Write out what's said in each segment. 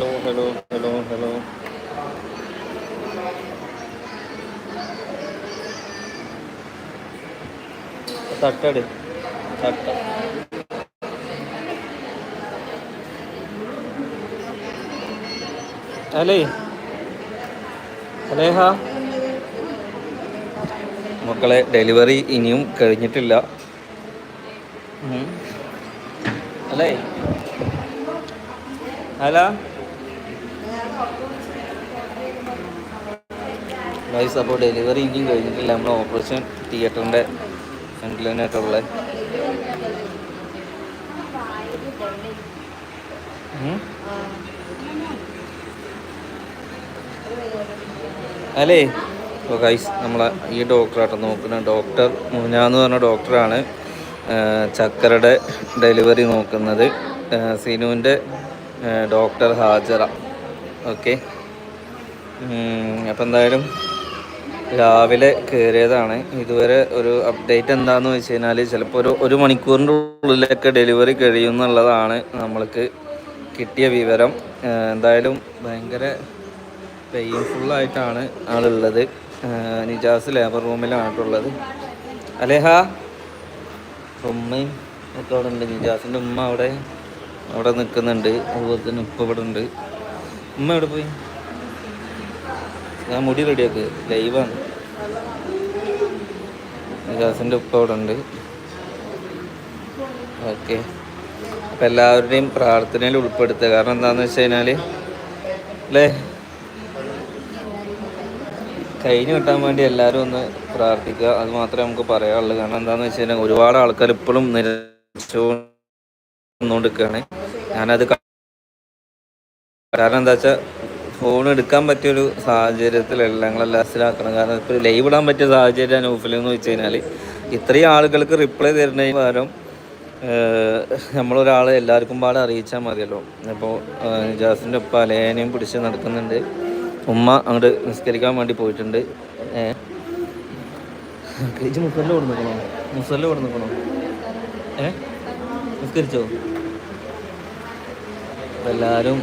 Hello hello hello hello തട്ടട്. തട്ട. ഹലേ അലേഹ. മക്കളെ ഡെലിവറി ഇനിയും കഴിഞ്ഞിട്ടില്ല. അല്ലേ ഹലോ ഗൈസ് അപ്പോൾ ഡെലിവറി ഇനിയും കഴിഞ്ഞിട്ടില്ല. നമ്മൾ ഓപ്പറേഷൻ തിയേറ്ററിന്റെ ഫ്രണ്ടിൽ തന്നെയായിട്ടുള്ളത് അല്ലേ? അപ്പോൾ ഗൈസ് നമ്മളെ ഈ ഡോക്ടറാട്ടോ നോക്കുന്ന. ഡോക്ടർ മുഞ്ഞാന്ന് പറഞ്ഞ ഡോക്ടറാണ് ചക്കരയുടെ ഡെലിവറി നോക്കുന്നത്. സിനുവിന്റെ ഡോക്ടർ ഹാജറ. ഓക്കെ അപ്പം എന്തായാലും രാവിലെ കയറിയതാണ് ഇതുവരെ ഒരു അപ്ഡേറ്റ് എന്താണെന്ന് വെച്ച് കഴിഞ്ഞാൽ ചിലപ്പോൾ ഒരു ഒരു മണിക്കൂറിന്റെ ഉള്ളിലൊക്കെ ഡെലിവറി കഴിയുമെന്നുള്ളതാണ് നമ്മൾക്ക് കിട്ടിയ വിവരം. എന്തായാലും ഭയങ്കര പെയിൻഫുള്ളായിട്ടാണ് ആളുള്ളത്. നിജാസ് ലേബർ റൂമിലാണുള്ളത് അലേഹ ഉമ്മയും ഒക്കെ അവിടെ ഉണ്ട് നിജാസിന്റെ ഉമ്മ അവിടെ അവിടെ നിൽക്കുന്നുണ്ട്. അതുപോലെ തന്നെ ഉപ്പ ഇവിടെ ഉണ്ട് ഉമ്മ എവിടെ പോയി? ഞാൻ മുടി റെഡിയാക്ക്. ലൈവാണ്. നിജാസിന്റെ ഉപ്പ അവിടെ ഉണ്ട് ഓക്കെ. അപ്പം എല്ലാവരുടെയും പ്രാർത്ഥനയിൽ ഉൾപ്പെടുത്തുക. കാരണം എന്താണെന്ന് വെച്ച് കഴിഞ്ഞാൽ അല്ലേ കഴിഞ്ഞ് കിട്ടാൻ വേണ്ടി എല്ലാവരും ഒന്ന് പ്രാർത്ഥിക്കുക. അത് മാത്രമേ നമുക്ക് പറയാനുള്ളൂ. കാരണം എന്താണെന്ന് വെച്ച് കഴിഞ്ഞാൽ ഒരുപാട് ആൾക്കാർ ഇപ്പോഴും നിരച്ചുകൊണ്ടിരിക്കുകയാണ് ഞാനത് കാരണം എന്താ വെച്ചാൽ ഫോൺ എടുക്കാൻ പറ്റിയ ഒരു സാഹചര്യത്തിലല്ല ഞങ്ങളെല്ലാം ലാസ്റ്റിലാക്കണം കാരണം ഇപ്പോൾ ലൈവ് ഇടാൻ പറ്റിയ സാഹചര്യം എന്ന് വെച്ച് കഴിഞ്ഞാൽ ഇത്രയും ആളുകൾക്ക് റിപ്ലൈ തരുന്നതിന് പകരം ഏഹ്, നമ്മളൊരാളെ എല്ലാവർക്കും പാടെ അറിയിച്ചാൽ മതിയല്ലോ. അപ്പോൾ ജാസിന്റെ ഒപ്പം അലേനയും പിടിച്ച് നടക്കുന്നുണ്ട് ഉമ്മ അങ്ങോട്ട് നിസ്കരിക്കാൻ വേണ്ടി പോയിട്ടുണ്ട്. ഏഹ് മുസലിൽ മുസല്ല കൊടു നിൽക്കണോ മുസല്ല കൊടു നിൽക്കണോ ഏ നിസ്കരിച്ചോ എല്ലാവരും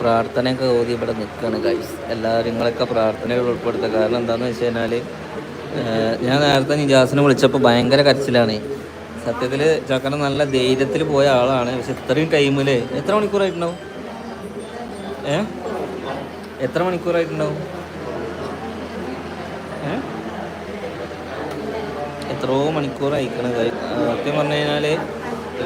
പ്രാർത്ഥനയൊക്കെ ഓതി ഇവിടെ നിൽക്കുകയാണ് ഗൈസ് എല്ലാവരും നിങ്ങളൊക്കെ പ്രാർത്ഥനയിൽ ഉൾപ്പെടുത്തുക. കാരണം എന്താണെന്ന് വെച്ച് കഴിഞ്ഞാൽ ഞാൻ നേരത്തെ നിജാസിനെ വിളിച്ചപ്പോൾ ഭയങ്കര കരച്ചിലാണ്. സത്യത്തിൽ ചക്കന നല്ല ധൈര്യത്തിൽ പോയ ആളാണ്. പക്ഷെ ഇത്രയും ടൈമിൽ എത്ര മണിക്കൂറായിട്ടുണ്ടാവും? ഏ? എത്ര മണിക്കൂറായിട്ടുണ്ടാവും? ഏ? എത്രയോ മണിക്കൂർ അയക്കണത് സത്യം പറഞ്ഞു കഴിഞ്ഞാൽ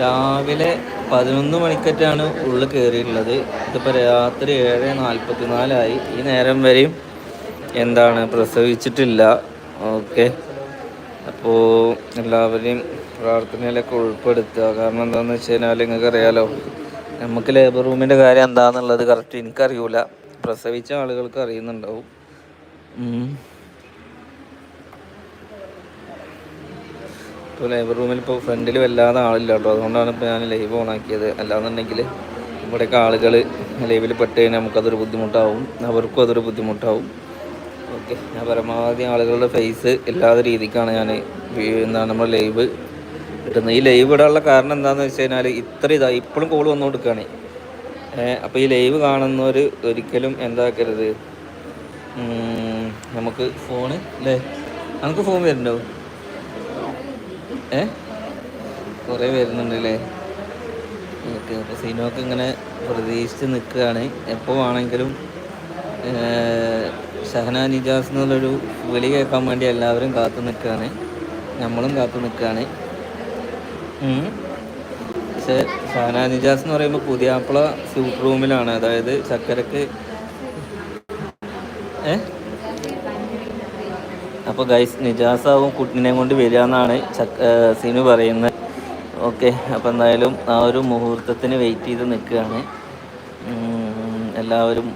രാവിലെ പതിനൊന്ന് മണിക്കറ്റാണ് ഉള്ളിൽ കയറിയിട്ടുള്ളത്. ഇതിപ്പോൾ രാത്രി ഏഴ് നാൽപ്പത്തി നാലായി ഈ നേരം വരെയും എന്താണ്? പ്രസവിച്ചിട്ടില്ല. ഓക്കെ. അപ്പോൾ എല്ലാവരെയും പ്രാർത്ഥനയിലൊക്കെ ഉൾപ്പെടുത്തുക. കാരണം എന്താണെന്ന് വെച്ച് കഴിഞ്ഞാൽ നിങ്ങൾക്ക് അറിയാലോ നമുക്ക് ലേബർ റൂമിന്റെ കാര്യം എന്താണെന്നുള്ളത് കറക്റ്റ് എനിക്കറിയില്ല പ്രസവിച്ച ആളുകൾക്ക് അറിയുന്നുണ്ടാവും. ഇപ്പോൾ ലൈവ് റൂമിൽ ഇപ്പോൾ ഫ്രണ്ടിൽ വല്ലാതെ ആളില്ല കേട്ടോ അതുകൊണ്ടാണ് ഇപ്പോൾ ഞാൻ ലൈവ് ഓൺ ആക്കിയത്. അല്ലാന്നുണ്ടെങ്കിൽ ഇവിടെയൊക്കെ ആളുകൾ ലൈവിൽ പെട്ട് കഴിഞ്ഞാൽ നമുക്കതൊരു ബുദ്ധിമുട്ടാവും. അവർക്കും അതൊരു ബുദ്ധിമുട്ടാവും. ഓക്കെ. ഞാൻ പരമാവധി ആളുകളുടെ ഫേസ് ഇല്ലാത്ത രീതിക്കാണ് ഞാൻ എന്താണ് നമ്മൾ ലൈവ് കിട്ടുന്നത്. ഈ ലൈവ് ഇടാനുള്ള കാരണം എന്താണെന്ന് വെച്ച് കഴിഞ്ഞാൽ ഇത്ര ഇതാ ഇപ്പോഴും കോൾ വന്നുകൊടുക്കുകയാണ് അപ്പോൾ ഈ ലൈവ് കാണുന്നവർ ഒരിക്കലും എന്താക്കരുത്? നമുക്ക് ഫോണ് അല്ലേ? നമുക്ക് ഫോൺ വരുന്നുണ്ടോ? ഏ? കുറേ വരുന്നുണ്ടല്ലേ? ഓക്കെ അപ്പോൾ സിനിമക്ക് ഇങ്ങനെ പ്രതീക്ഷിച്ച് നിൽക്കുകയാണ്. എപ്പോ സഹന ഷഹന നിജാസ് എന്നുള്ളൊരു വിളി കേൾക്കാൻ വേണ്ടി എല്ലാവരും കാത്തു നിൽക്കുകയാണ്. നമ്മളും കാത്തു നിൽക്കുകയാണ്. പക്ഷെ ഷഹന നിജാസ് എന്ന് പറയുമ്പോൾ പുതിയാപ്പിള സ്യൂട്ട് റൂമിലാണ് അതായത് ചക്കരക്ക് ഏ അപ്പോൾ ഗൈസ് നിജാസാവും കുട്ടിനെയും കൊണ്ട് വരിക എന്നാണ് സിനു പറയുന്നത്. ഓക്കെ അപ്പോൾ എന്തായാലും ആ ഒരു മുഹൂർത്തത്തിന് വെയിറ്റ് ചെയ്ത് നിൽക്കുകയാണ്. എല്ലാവരും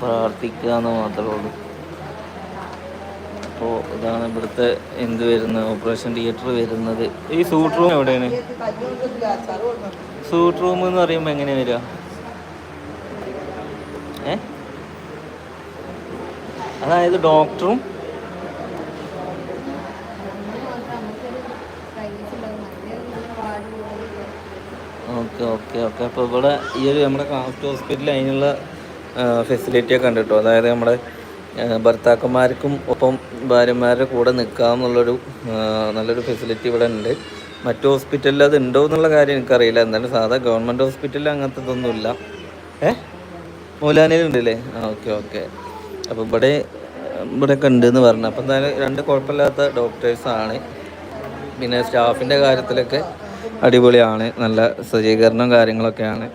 പ്രാർത്ഥിക്കുക എന്ന് മാത്രമേ ഉള്ളൂ. അപ്പോൾ ഇതാണ് ഇവിടുത്തെ എന്ത് വരുന്നത്? ഓപ്പറേഷൻ തിയേറ്റർ വരുന്നത്. ഈ സൂട്ട് റൂം എവിടെയാണ്? സൂട്ട് റൂം എന്ന് പറയുമ്പോൾ എങ്ങനെ വരിക? ഏ? അതായത് ഡോക്ടറും ഓക്കെ ഓക്കെ. അപ്പോൾ ഇവിടെ ഈ ഒരു നമ്മുടെ കാസ്റ്റ് ഹോസ്പിറ്റലിൽ അതിനുള്ള ഫെസിലിറ്റിയൊക്കെ കണ്ടിട്ടോ അതായത് നമ്മുടെ ഭർത്താക്കന്മാർക്കും ഒപ്പം ഭാര്യമാരുടെ കൂടെ നിൽക്കാമെന്നുള്ളൊരു നല്ലൊരു ഫെസിലിറ്റി ഇവിടെ ഉണ്ട്. മറ്റു ഹോസ്പിറ്റലിൽ അത് ഉണ്ടോ എന്നുള്ള കാര്യം എനിക്കറിയില്ല. എന്തായാലും സാധാ ഗവൺമെന്റ് ഹോസ്പിറ്റലിൽ അങ്ങനത്തെ ഇതൊന്നുമില്ല ഏ? മൂലാനയിലുണ്ടല്ലേ ആ ഓക്കെ ഓക്കെ. അപ്പോൾ ഇവിടെ ഇവിടെയൊക്കെ ഉണ്ട് എന്ന് പറഞ്ഞു. അപ്പോൾ എന്തായാലും രണ്ട് കുഴപ്പമില്ലാത്ത ഡോക്ടേഴ്സാണ് പിന്നെ സ്റ്റാഫിന്റെ കാര്യത്തിലൊക്കെ അടിപൊളിയാണ്. നല്ല സജ്ജീകരണം കാര്യങ്ങളൊക്കെയാണ്?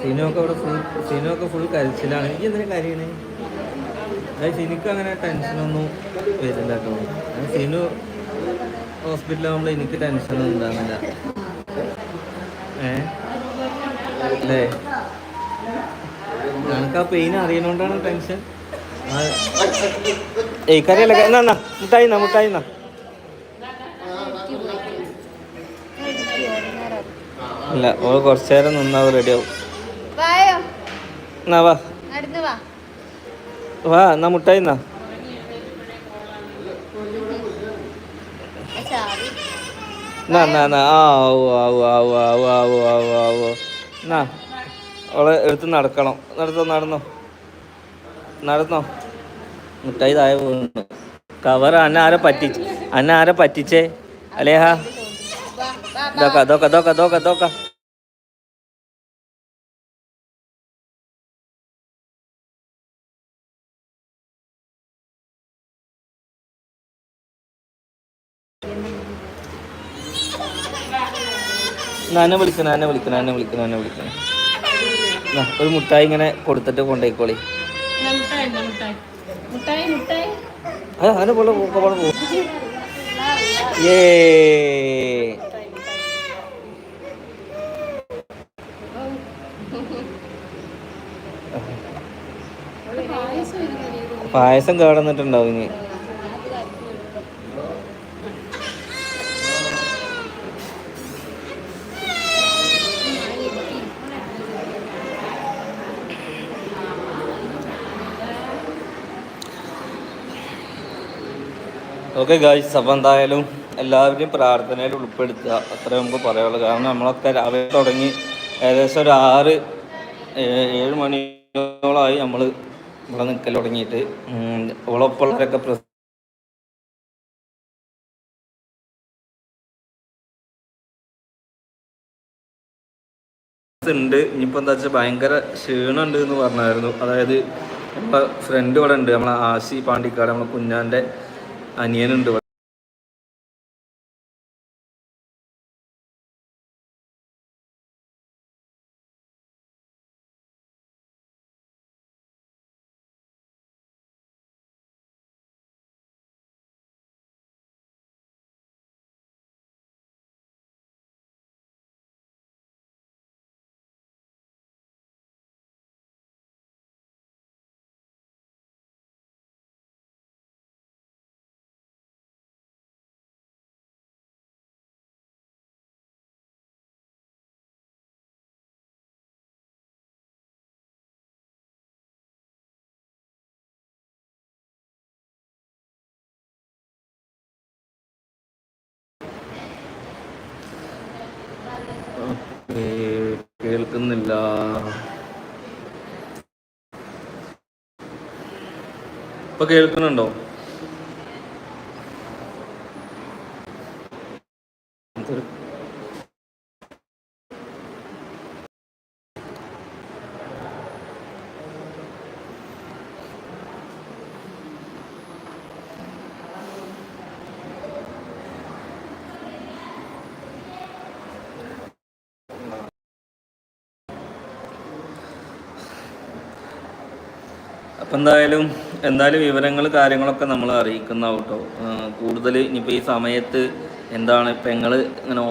സിനുവൊക്കെ അവിടെ ഫുൾ എനിക്ക് എന്തിനാ അതായത് എനിക്ക് അങ്ങനെ ടെൻഷനൊന്നും വരില്ല കേട്ടോ. സിനു ഹോസ്പിറ്റലാകുമ്പോൾ എനിക്ക് ടെൻഷനൊന്നും ഉണ്ടാകുന്നില്ല ഏ? അല്ലേ? ആ പെയിൻ അറിയണോണ്ടാണ് ടെൻഷൻ? ഏയ് എന്നാ. മുട്ടായി എന്നാ മുട്ടായി എന്നാ ഇല്ല ഓൾ കുറച്ചു നേരം നിന്നാ റെഡി ആവും. എന്നാ വാ. വാ. വാ എന്നാ മുട്ടായി എന്നാ എന്നാ എന്നാ എന്നാ. ആ ആവു ആവു ആവു ആവു ആവു ആവു ആവു. എന്നാ അവളെ എടുത്ത് നടക്കണം. നടത്തോ നടന്നോ. നടന്നോ. മുട്ടായി താഴെ പോകുന്നു കവർ അന്ന ആരെ പറ്റിച്ച്? അന്ന ആരെ പറ്റിച്ചേ? അലേഹ? ഇതൊക്കെ ഇതൊക്കെ ഇതൊക്കെ ഇതൊക്കെ ഇതൊക്കെ. എന്നെ വിളിക്കണം എന്നെ വിളിക്കണം എന്നെ വിളിക്കണം എന്നെ വിളിക്കണം. ഒരു മുട്ടായി ഇങ്ങനെ കൊടുത്തിട്ട് കൊണ്ടേക്കോളി മുട്ടായി മുട്ടായി. അതിനെ പോലെ പോകും. പായസം കേടന്നിട്ടുണ്ടാവും ഇനി. ഓക്കെ ഗായ്സ് അപ്പം എന്തായാലും എല്ലാവരെയും പ്രാർത്ഥനയിൽ ഉൾപ്പെടുത്തുക. അത്രേ മുമ്പ് പറയാനുള്ളൂ. കാരണം നമ്മളൊക്കെ രാവിലെ തുടങ്ങി ഏകദേശം ഒരു ആറ് ഏഴ് മണിയോളമായി നമ്മൾ ഇവിടെ നിൽക്കൽ തുടങ്ങിയിട്ട്. ഉളപ്പുള്ളവരൊക്കെ പ്രസ് ഉണ്ട്. ഇനിയിപ്പോൾ എന്താ വെച്ചാൽ ഭയങ്കര ക്ഷീണമുണ്ട് എന്ന് പറഞ്ഞായിരുന്നു. അതായത് ഇപ്പം ഫ്രണ്ട് ഇവിടെ ഉണ്ട്. നമ്മളെ ആശി പാണ്ടിക്കാട് നമ്മളെ കുഞ്ഞാന്റെ അനിയനുണ്ട് കേൾക്കുന്നില്ല. ഇപ്പൊ കേൾക്കുന്നുണ്ടോ ഇതൊരു അപ്പം എന്തായാലും എന്തായാലും വിവരങ്ങൾ കാര്യങ്ങളൊക്കെ നമ്മൾ അറിയിക്കുന്ന കേട്ടോ കൂടുതൽ ഇനിയിപ്പോൾ ഈ സമയത്ത് എന്താണ് ഇപ്പം ഞങ്ങൾ ഇങ്ങനെ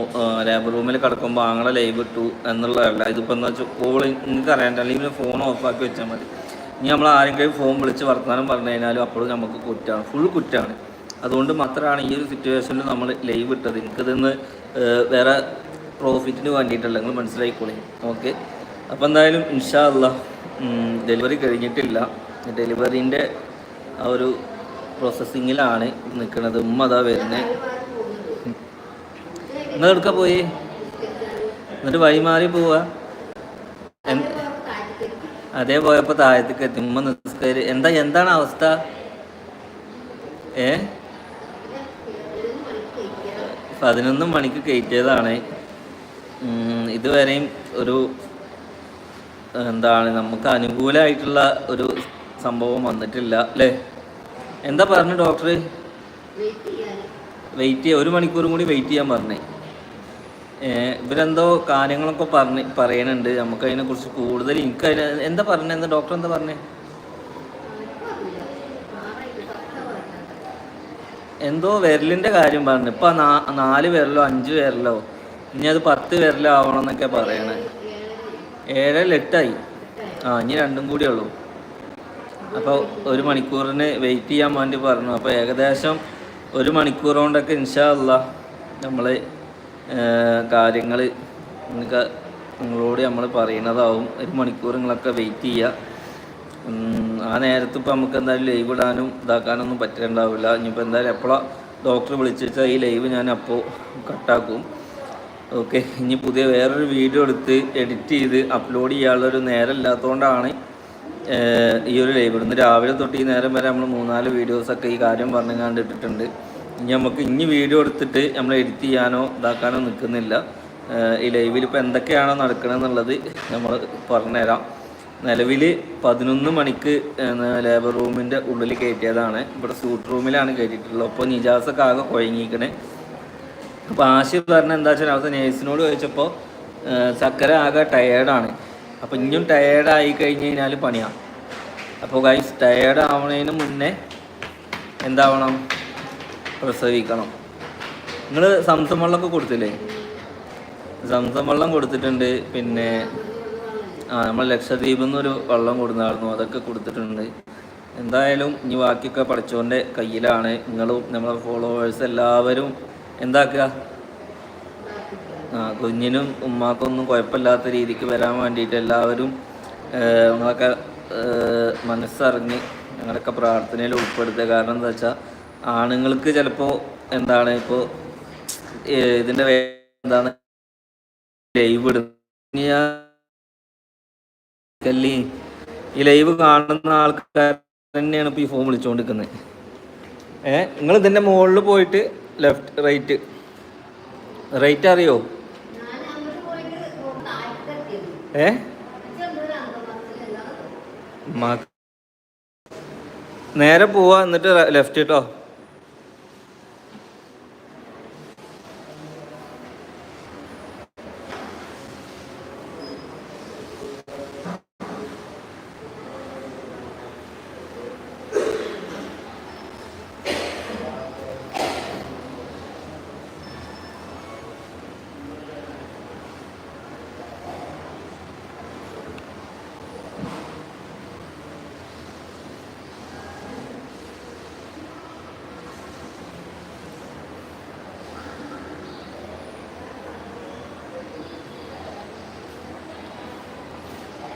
ലേബർ റൂമിൽ കിടക്കുമ്പോൾ ആങ്ങളെ ലൈവ് ഇട്ടു എന്നുള്ളതല്ല. ഇതിപ്പോൾ എന്താ വെച്ചാൽ കോൾ നിങ്ങൾക്ക് അറിയാൻ അല്ലെങ്കിൽ ഫോൺ ഓഫാക്കി വെച്ചാൽ മതി. ഇനി നമ്മൾ ആരെങ്കിലും ഫോൺ വിളിച്ച് വർത്തമാനം പറഞ്ഞു കഴിഞ്ഞാലും അപ്പോഴും നമുക്ക് കുറ്റമാണ് ഫുൾ കുറ്റമാണ് അതുകൊണ്ട് മാത്രമാണ് ഈ ഒരു സിറ്റുവേഷനിൽ നമ്മൾ ലൈവ് ഇട്ടത്. എനിക്കിതിന്ന് വേറെ പ്രോഫിറ്റിന് വേണ്ടിയിട്ടല്ല നിങ്ങൾ മനസ്സിലായിക്കോളി. ഓക്കെ? അപ്പോൾ എന്തായാലും ഇൻഷാ അല്ല ഡെലിവറി കഴിഞ്ഞിട്ടില്ല. ഡെലിവറീന്റെ ആ ഒരു പ്രോസസ്സിങ്ങിലാണ് നിൽക്കുന്നത്. ഉമ്മ അതാ വരുന്നത് നിങ്ങൾ എടുക്ക പോയി? എന്നിട്ട് വഴിമാറി പോവാ. അതേ പോയപ്പോൾ താഴത്തേക്ക് എത്തി. ഉമ്മ നിസ്കരി എന്താ എന്താണ് അവസ്ഥ? ഏ? പതിനൊന്ന് മണിക്ക് കയറ്റിയതാണ്. ഇതുവരെയും ഒരു എന്താണ് നമുക്ക് അനുകൂലമായിട്ടുള്ള ഒരു സംഭവം വന്നിട്ടില്ല അല്ലേ? എന്താ പറഞ്ഞു ഡോക്ടർ വെയിറ്റ് ചെയ്യാൻ ഒരു മണിക്കൂറും കൂടി വെയിറ്റ് ചെയ്യാൻ പറഞ്ഞേ. ഇവരെന്തോ കാര്യങ്ങളൊക്കെ പറഞ്ഞ് പറയണുണ്ട്. നമുക്ക് അതിനെ കുറിച്ച് കൂടുതൽ എനിക്ക് അതിന് എന്താ പറഞ്ഞത് ഡോക്ടർ എന്താ പറഞ്ഞേ? എന്തോ വിരലിന്റെ കാര്യം പറഞ്ഞു. ഇപ്പൊ നാല് വിരലോ അഞ്ച് വിരലോ ഇനി അത് പത്ത് വിരലോ ആവണം എന്നൊക്കെ പറയണേ. ഏഴല്ല എട്ടായി. ആ ഇനി രണ്ടും കൂടിയേ ഉള്ളൂ. അപ്പോൾ ഒരു മണിക്കൂറിന് വെയിറ്റ് ചെയ്യാൻ വേണ്ടി പറഞ്ഞു. അപ്പോൾ ഏകദേശം ഒരു മണിക്കൂർ കൊണ്ടൊക്കെ ഇൻഷാ ഇൻഷാല്ല നമ്മൾ കാര്യങ്ങൾ നിങ്ങൾക്ക് നിങ്ങളോട് നമ്മൾ പറയുന്നതാവും ഒരു മണിക്കൂർ നിങ്ങളൊക്കെ വെയിറ്റ് ചെയ്യുക ആ നേരത്ത് ഇപ്പോൾ നമുക്ക് എന്തായാലും ലൈവ് ഇടാനും ഇതാക്കാനൊന്നും പറ്റുന്നുണ്ടാവില്ല ഇനിയിപ്പോൾ എന്തായാലും എപ്പോഴാണ് ഡോക്ടർ വിളിച്ചിട്ട് ഈ ലൈവ് ഞാൻ അപ്പോൾ കട്ടാക്കും ഓക്കെ ഇനി പുതിയ വേറൊരു വീഡിയോ എടുത്ത് എഡിറ്റ് ചെയ്ത് അപ്ലോഡ് ചെയ്യാനുള്ളൊരു നേരം ഇല്ലാത്തതുകൊണ്ടാണ് ഈ ഒരു ലൈവ് രാവിലെ തൊട്ട് ഈ നേരം വരെ നമ്മൾ മൂന്നാൽ വീഡിയോസൊക്കെ ഈ കാര്യം പറഞ്ഞു കണ്ടിട്ടിട്ടുണ്ട് ഇനി നമുക്ക് ഇനി വീഡിയോ എടുത്തിട്ട് നമ്മൾ എഡിറ്റ് ചെയ്യാനോ ഇതാക്കാനോ നിൽക്കുന്നില്ല. ഈ ലൈവിൽ ഇപ്പോൾ എന്തൊക്കെയാണോ നടക്കണമെന്നുള്ളത് നമ്മൾ പറഞ്ഞുതരാം. നിലവിൽ പതിനൊന്ന് മണിക്ക് ലേബർ റൂമിന്റെ ഉള്ളിൽ കയറ്റിയതാണ്. ഇവിടെ സൂട്ട് റൂമിലാണ് കയറ്റിയിട്ടുള്ളത്. അപ്പോൾ നിജാസൊക്കെ ആകെ കുഴങ്ങിക്കണേ അപ്പോൾ ആശി പറഞ്ഞ എന്താ വെച്ചാൽ അവസ്ഥ? നേഴ്സിനോട് ചോദിച്ചപ്പോൾ ചക്കര ആകെ ടയേർഡാണ് അപ്പോൾ ഇനിയും ടയേർഡായി കഴിഞ്ഞ് കഴിഞ്ഞാൽ പണിയാണ് അപ്പോൾ ഗൈസ് ടയേർഡ് ആവണതിന് മുന്നേ എന്താവണം? പ്രസവിക്കണം. നിങ്ങൾ സംസം വെള്ളമൊക്കെ കൊടുത്തില്ലേ? സംസം വെള്ളം കൊടുത്തിട്ടുണ്ട്. പിന്നെ ആ നമ്മൾ ലക്ഷദ്വീപിൽ നിന്നൊരു വെള്ളം കൊടുന്നായിരുന്നു. അതൊക്കെ കൊടുത്തിട്ടുണ്ട്. എന്തായാലും ഇനി ബാക്കിയൊക്കെ പഠിച്ചോന്റെ കയ്യിലാണ്. നിങ്ങളും നമ്മളെ ഫോളോവേഴ്സ് എല്ലാവരും എന്താക്കുക? കുഞ്ഞിനും ഉമ്മാക്കൊന്നും കുഴപ്പമില്ലാത്ത രീതിക്ക് വരാൻ വേണ്ടിയിട്ട് എല്ലാവരും ഏഹ്, മനസ്സറിഞ്ഞ് ഞങ്ങളൊക്കെ പ്രാർത്ഥനയിൽ ഉൾപ്പെടുത്തുക. കാരണം എന്താ വെച്ചാൽ ആണുങ്ങൾക്ക് ചിലപ്പോൾ എന്താണ് ഇപ്പോൾ ഇതിന്റെ എന്താണ് ലൈവ് ഇടുന്ന ഈ ലൈവ് കാണുന്ന ആൾക്കാർ തന്നെയാണ് ഇപ്പോൾ ഈ ഫോൺ വിളിച്ചുകൊണ്ടിരിക്കുന്നത് ഏഹ് നിങ്ങൾ ഇതിന്റെ മുകളിൽ പോയിട്ട് ലെഫ്റ്റ് റൈറ്റ് റൈറ്റ് അറിയോ? ഏ? നേരെ പോവാ എന്നിട്ട് ലെഫ്റ്റ് കേട്ടോ.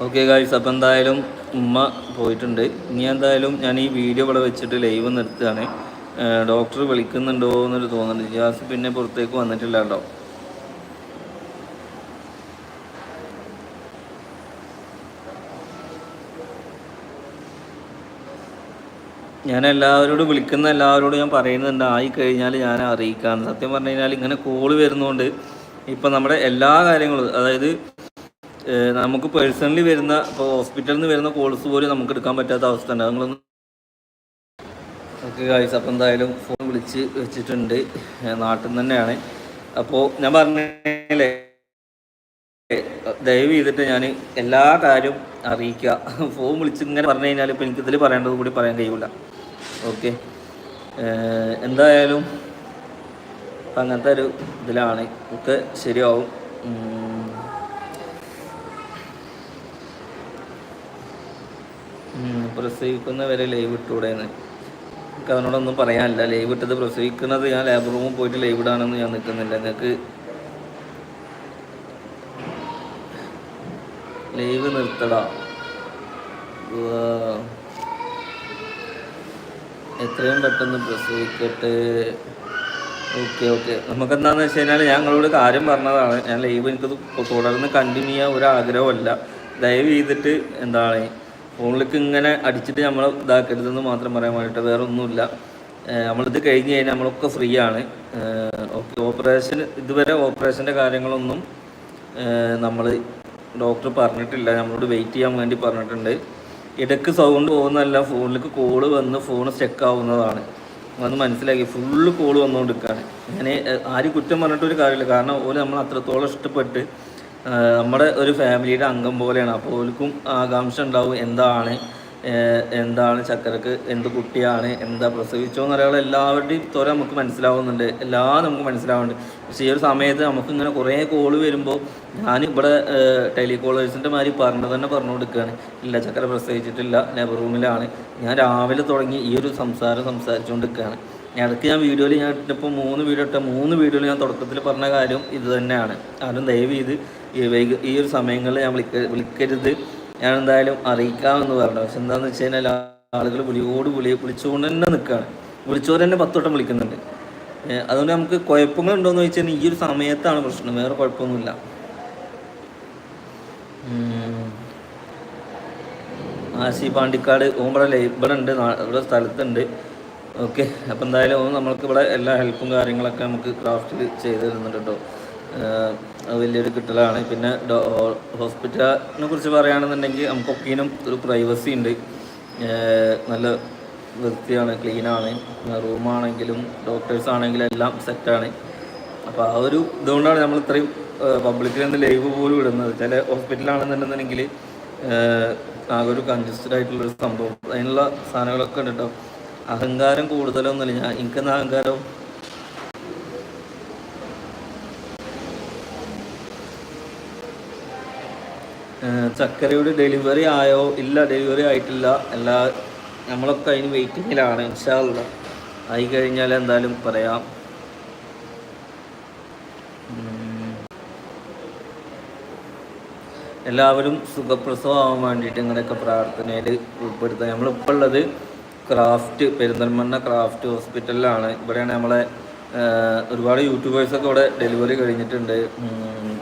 ഓക്കെ ഗായ്സ് അപ്പം എന്തായാലും ഉമ്മ പോയിട്ടുണ്ട്. ഇനി എന്തായാലും ഞാൻ ഈ വീഡിയോ ഇവിടെ വെച്ചിട്ട് ലൈവ് നിർത്തുകയാണ്. ഡോക്ടർ വിളിക്കുന്നുണ്ടോ എന്നൊരു തോന്നുന്നുണ്ട്. ജിയാസ് പിന്നെ പുറത്തേക്ക് വന്നിട്ടില്ല കേട്ടോ. ഞാൻ എല്ലാവരോടും വിളിക്കുന്ന എല്ലാവരോടും ഞാൻ പറയുന്നുണ്ട് ആയി കഴിഞ്ഞാൽ ഞാൻ അറിയിക്കാമെന്ന് സത്യം പറഞ്ഞു കഴിഞ്ഞാൽ ഇങ്ങനെ കോൾ വരുന്നതുകൊണ്ട് ഇപ്പം നമ്മുടെ എല്ലാ കാര്യങ്ങളും അതായത് നമുക്ക് പേഴ്സണലി വരുന്ന ഇപ്പോൾ ഹോസ്പിറ്റലിൽ നിന്ന് വരുന്ന കോൾസ് പോലും നമുക്ക് എടുക്കാൻ പറ്റാത്ത അവസ്ഥ ഉണ്ട് നിങ്ങളൊന്ന് ഓക്കെ ഗായ്സ് അപ്പോൾ എന്തായാലും ഫോൺ വിളിച്ച് വെച്ചിട്ടുണ്ട്. നാട്ടിൽ നിന്ന് തന്നെയാണ് അപ്പോൾ ഞാൻ പറഞ്ഞില്ലേ ദയവ് ചെയ്തിട്ട് ഞാൻ എല്ലാ കാര്യവും അറിയിക്കുക ഫോൺ വിളിച്ച് ഇങ്ങനെ പറഞ്ഞു കഴിഞ്ഞാൽ ഇപ്പോൾ എനിക്കിതിൽ പറയേണ്ടത് കൂടി പറയാൻ കഴിയില്ല ഓക്കെ. എന്തായാലും അങ്ങനത്തെ ഒരു ഇതിലാണ്. ഒക്കെ ശരിയാവും. പ്രസവിക്കുന്നവരെ ലൈവ് ഇട്ടൂടെന്ന്. എനിക്ക് അതിനോടൊന്നും പറയാനില്ല. ലൈവ് ഇട്ടത് പ്രസവിക്കുന്നത് ഞാൻ ലേബർ റൂമിൽ പോയിട്ട് ലൈവ് ഇടാനൊന്നും ഞാൻ നിൽക്കുന്നില്ല നിങ്ങൾക്ക് ലൈവ് നിർത്തടാ. എത്രയും പെട്ടെന്ന് പ്രസവിക്കട്ടെ. Okay okay. നമുക്ക് എന്താണെന്ന് വെച്ച് കഴിഞ്ഞാൽ ഞാൻ നിങ്ങളോട് കാര്യം പറഞ്ഞതാണ്. ഞാൻ ലൈവ് എനിക്കത് തുടർന്ന് കണ്ടിന്യൂ ചെയ്യാൻ ഒരു ആഗ്രഹമല്ല ദയവ് ചെയ്തിട്ട് എന്താണ് ഫോണിലേക്ക് ഇങ്ങനെ അടിച്ചിട്ട് നമ്മൾ ഇതാക്കരുതെന്ന് മാത്രം പറയാൻ വേണ്ടിയിട്ട് വേറെ ഒന്നുമില്ല. നമ്മളിത് കഴിഞ്ഞ് കഴിഞ്ഞാൽ നമ്മളൊക്കെ ഫ്രീ ആണ്. ഓക്കെ ഓപ്പറേഷൻ ഇതുവരെ ഓപ്പറേഷന്റെ കാര്യങ്ങളൊന്നും നമ്മൾ ഡോക്ടർ പറഞ്ഞിട്ടില്ല. നമ്മളോട് വെയിറ്റ് ചെയ്യാൻ വേണ്ടി പറഞ്ഞിട്ടുണ്ട്. ഇടയ്ക്ക് സൗണ്ട് പോകുന്നതല്ല ഫോണിലേക്ക് കോൾ വന്ന് ഫോൺ സ്റ്റക്ക് ആവുന്നതാണ്. അത് മനസ്സിലാക്കി ഫുള്ള് കോൾ വന്നുകൊണ്ടിരിക്കുകയാണ് അങ്ങനെ ആര് കുറ്റം പറഞ്ഞിട്ടൊരു കാര്യമില്ല. കാരണം ഓൽ നമ്മൾ അത്രത്തോളം ഇഷ്ടപ്പെട്ട് നമ്മുടെ ഒരു ഫാമിലിയുടെ അംഗം പോലെയാണ്. അപ്പോൾ ഓൽക്കും ആകാംക്ഷ ഉണ്ടാവും. എന്താണ് എന്താണ് ചക്കരക്ക് എന്ത് കുട്ടിയാണ് എന്താ പ്രസവിച്ചോ എന്നറിയാനുള്ള എല്ലാവരുടെയും ത്വര നമുക്ക് മനസ്സിലാവുന്നുണ്ട്. എല്ലാം നമുക്ക് മനസ്സിലാവുന്നുണ്ട്. പക്ഷേ ഈ ഒരു സമയത്ത് നമുക്ക് ഇങ്ങനെ കുറേ കോൾ വരുമ്പോൾ ഞാൻ ഇവിടെ ടെലികോളേഴ്സിന്റെ മാതിരി പറഞ്ഞത് തന്നെ പറഞ്ഞു കൊടുക്കുകയാണ് ഇല്ല ചക്കര പ്രസവിച്ചിട്ടില്ല ലേബർ റൂമിലാണ് ഞാൻ രാവിലെ തുടങ്ങി ഈ ഒരു സംസാരം സംസാരിച്ചുകൊണ്ട് നിൽക്കുകയാണ് ഇടയ്ക്ക് ഞാൻ വീഡിയോയിൽ ഞാൻ ഇട്ടപ്പോൾ മൂന്ന് വീഡിയോ ഇട്ട മൂന്ന് വീഡിയോയിൽ ഞാൻ തുടക്കത്തിൽ പറഞ്ഞ കാര്യം ഇത് തന്നെയാണ്. ആരും ദയവ് ചെയ്ത് ഈ വൈകി ഈ ഒരു സമയങ്ങളിൽ ഞാൻ വിളിക്ക വിളിക്കരുത്. ഞാൻ എന്തായാലും അറിയിക്കാമെന്ന് പറഞ്ഞു. പക്ഷെ എന്താണെന്ന് വെച്ച് കഴിഞ്ഞാൽ ആളുകൾ വിളിയോട് വിളി വിളിച്ചുകൊണ്ട് തന്നെ നിൽക്കുകയാണ്. വിളിച്ചവർ തന്നെ പത്തോട്ടം വിളിക്കുന്നുണ്ട്. അതുകൊണ്ട് നമുക്ക് കുഴപ്പങ്ങളുണ്ടോയെന്ന് ചോദിച്ചാൽ ഈ ഒരു സമയത്താണ് പ്രശ്നം. വേറെ കുഴപ്പമൊന്നുമില്ല. ആശി പാണ്ടിക്കാട് ഓമ്പറ ഇവിടെ ഉണ്ട് ഇവിടെ സ്ഥലത്തുണ്ട്. ഓക്കെ അപ്പം എന്തായാലും നമ്മൾക്ക് ഇവിടെ എല്ലാ ഹെൽപ്പും കാര്യങ്ങളൊക്കെ നമുക്ക് ക്രാഫ്റ്റിൽ ചെയ്ത് തരുന്നുണ്ട് കേട്ടോ വലിയൊരു കിട്ടലാണ്. പിന്നെ ഹോസ്പിറ്റലിനെ കുറിച്ച് പറയുകയാണെന്നുണ്ടെങ്കിൽ നമുക്കൊക്കെയും ഒരു പ്രൈവസി ഉണ്ട്. നല്ല വൃത്തിയാണ് ക്ലീനാണ് റൂമാണെങ്കിലും ഡോക്ടേഴ്സ് ആണെങ്കിലും എല്ലാം സെറ്റാണ് അപ്പോൾ ആ ഒരു ഇതുകൊണ്ടാണ് നമ്മൾ ഇത്രയും പബ്ലിക്കിൽ നിന്ന് ലൈവ് പോലും ഇടുന്നത്. ചില ഹോസ്പിറ്റലാണെന്നുണ്ടെന്നുണ്ടെങ്കിൽ ആകെ ഒരു കൺജസ്റ്റഡ് ആയിട്ടുള്ളൊരു സംഭവം. അതിനുള്ള സാധനങ്ങളൊക്കെ ഉണ്ട് കേട്ടോ അഹങ്കാരം കൂടുതലൊന്നുമില്ല. ഞാൻ എനിക്കെന്ന അഹങ്കാരം? ചക്കരയുടെ ഡെലിവറി ആയോ? ഇല്ല ഡെലിവറി ആയിട്ടില്ല. എല്ലാ നമ്മളൊക്കെ അതിന് വെയിറ്റിങ്ങിലാണ് ഇൻഷാല്ല ആയി കഴിഞ്ഞാൽ എന്തായാലും പറയാം. എല്ലാവരും സുഖപ്രസവമാകാൻ വേണ്ടിയിട്ട് ഇങ്ങനെയൊക്കെ പ്രാർത്ഥനയിൽ ഉൾപ്പെടുത്തുക നമ്മളിപ്പോൾ ഉള്ളത് ക്രാഫ്റ്റ് പെരിന്തൽമണ്ണ ക്രാഫ്റ്റ് ഹോസ്പിറ്റലിലാണ്. ഇവിടെയാണ് നമ്മളെ ഒരുപാട് യൂട്യൂബേഴ്സൊക്കെ ഇവിടെ ഡെലിവറി കഴിഞ്ഞിട്ടുണ്ട്.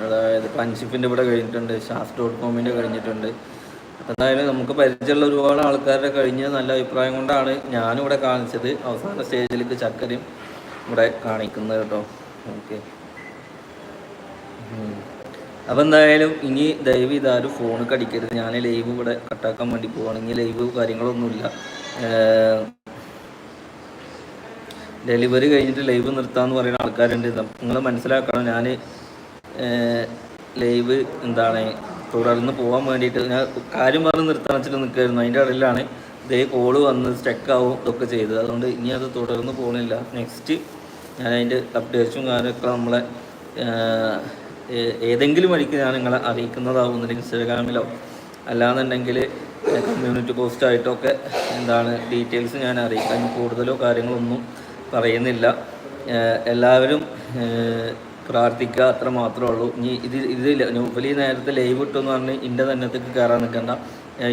അതായത് പഞ്ചിപ്പിന്റെ ഇവിടെ കഴിഞ്ഞിട്ടുണ്ട് ഷാഫ് ഡോട്ട് കോമിന്റെ കഴിഞ്ഞിട്ടുണ്ട് എന്തായാലും നമുക്ക് പരിചയമുള്ള ഒരുപാട് ആൾക്കാരുടെ കഴിഞ്ഞ നല്ല അഭിപ്രായം കൊണ്ടാണ് ഞാനിവിടെ കാണിച്ചത്. അവസാന സ്റ്റേജിലേക്ക് ചക്കരയും ഇവിടെ കാണിക്കുന്നത് കേട്ടോ. ഓക്കെ. അപ്പം എന്തായാലും ഇനി ദയവ് ഇതാരും ഫോൺ കടിക്കരുത് ഞാൻ ലൈവ് ഇവിടെ കട്ടാക്കാൻ വേണ്ടി പോവാണെങ്കിൽ ലൈവ് കാര്യങ്ങളൊന്നുമില്ല. ഡെലിവറി കഴിഞ്ഞിട്ട് ലൈവ് നിർത്താമെന്ന് പറയുന്ന ആൾക്കാരുണ്ട്. നിങ്ങൾ മനസ്സിലാക്കണം ഞാൻ ലൈവ് എന്താണ് തുടർന്ന് പോകാൻ വേണ്ടിയിട്ട് ഞാൻ കാര്യം പറഞ്ഞ് നിർത്താൻ വെച്ചിട്ട് നിൽക്കുമായിരുന്നു അതിന്റെ ഇടയിലാണ് ഇതേ കോൾ വന്ന് സ്റ്റക്കാവും ഇതൊക്കെ ചെയ്തത്. അതുകൊണ്ട് ഇനി അത് തുടർന്ന് പോകണില്ല നെക്സ്റ്റ് ഞാൻ അതിന്റെ അപ്ഡേറ്റ്സും കാര്യമൊക്കെ നമ്മളെ ഏതെങ്കിലും വഴിക്ക് ഞാൻ നിങ്ങളെ അറിയിക്കുന്നതാവുന്നുണ്ട് ഇൻസ്റ്റാഗ്രാമിലോ അല്ലാന്നുണ്ടെങ്കിൽ കമ്മ്യൂണിറ്റി പോസ്റ്റായിട്ടൊക്കെ എന്താണ് ഡീറ്റെയിൽസ് ഞാൻ അറിയിക്കാൻ കൂടുതലോ കാര്യങ്ങളൊന്നും പറയുന്നില്ല. എല്ലാവരും പ്രാർത്ഥിക്കുക അത്ര മാത്രമേ ഉള്ളൂ. ഇനി ഇത് ഇത് ന്യൂഫലി നേരത്തെ ലൈവ് ഇട്ടെന്ന് പറഞ്ഞ് എന്റെ തന്നത്തേക്ക് കയറാൻ നിൽക്കണ്ട.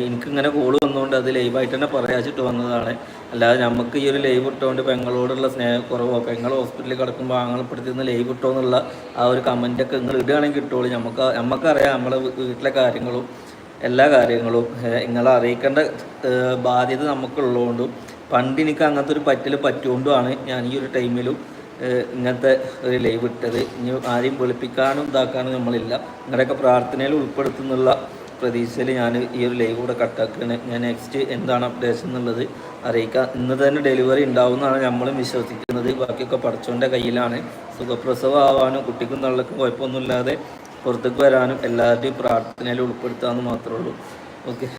എനിക്കിങ്ങനെ കോൾ വന്നുകൊണ്ട് അത് ലൈവായിട്ട് തന്നെ പറയാച്ചിട്ട് വന്നതാണ്. അല്ലാതെ നമുക്ക് ഈ ഒരു ലൈവ് ഇട്ടുകൊണ്ട് പെങ്ങളോടുള്ള സ്നേഹക്കുറവോ പെങ്ങൾ ഹോസ്പിറ്റലിൽ കിടക്കുമ്പോൾ ആങ്ങളപ്പെടുത്തിന്ന് ലൈവ് ഇട്ടോ എന്നുള്ള ആ ഒരു കമന്റൊക്കെ നിങ്ങൾ ഇടുകയാണെങ്കിൽ കിട്ടുള്ളൂ നമുക്ക് നമുക്കറിയാം നമ്മളെ വീട്ടിലെ കാര്യങ്ങളും. എല്ലാ കാര്യങ്ങളും നിങ്ങളെ അറിയിക്കേണ്ട ബാധ്യത നമുക്കുള്ളതുകൊണ്ടും പണ്ട് എനിക്ക് അങ്ങനത്തെ ഒരു പറ്റൽ പറ്റുകൊണ്ടുമാണ് ഞാൻ ഈ ഒരു ടൈമിലും ഇങ്ങനത്തെ ഒരു ലൈവ് ഇട്ടത്. ഇനി ആരെയും വെളുപ്പിക്കാനും ഇതാക്കാനും നമ്മളില്ല. നിങ്ങളുടെയൊക്കെ പ്രാർത്ഥനയിൽ ഉൾപ്പെടുത്തുന്നുള്ള പ്രതീക്ഷയിൽ ഞാൻ ഈ ഒരു ലൈവ് കൂടെ കട്ടാക്കുകയാണ് ഞാൻ നെക്സ്റ്റ് എന്താണ് അപ്ഡേഷൻ എന്നുള്ളത് അറിയിക്കാം. ഇന്ന് തന്നെ ഡെലിവറി ഉണ്ടാവുമെന്നാണ് നമ്മളും വിശ്വസിക്കുന്നത്. ബാക്കിയൊക്കെ പഠിച്ചോന്റെ കയ്യിലാണ്. സുഖപ്രസവം ആവാനും കുട്ടിക്കും തള്ളക്കും കുഴപ്പമൊന്നുമില്ലാതെ പുറത്തേക്ക് വരാനും എല്ലാവരുടെയും പ്രാർത്ഥനയിൽ ഉൾപ്പെടുത്താമെന്ന് മാത്രമേ ഉള്ളൂ. ഓക്കെ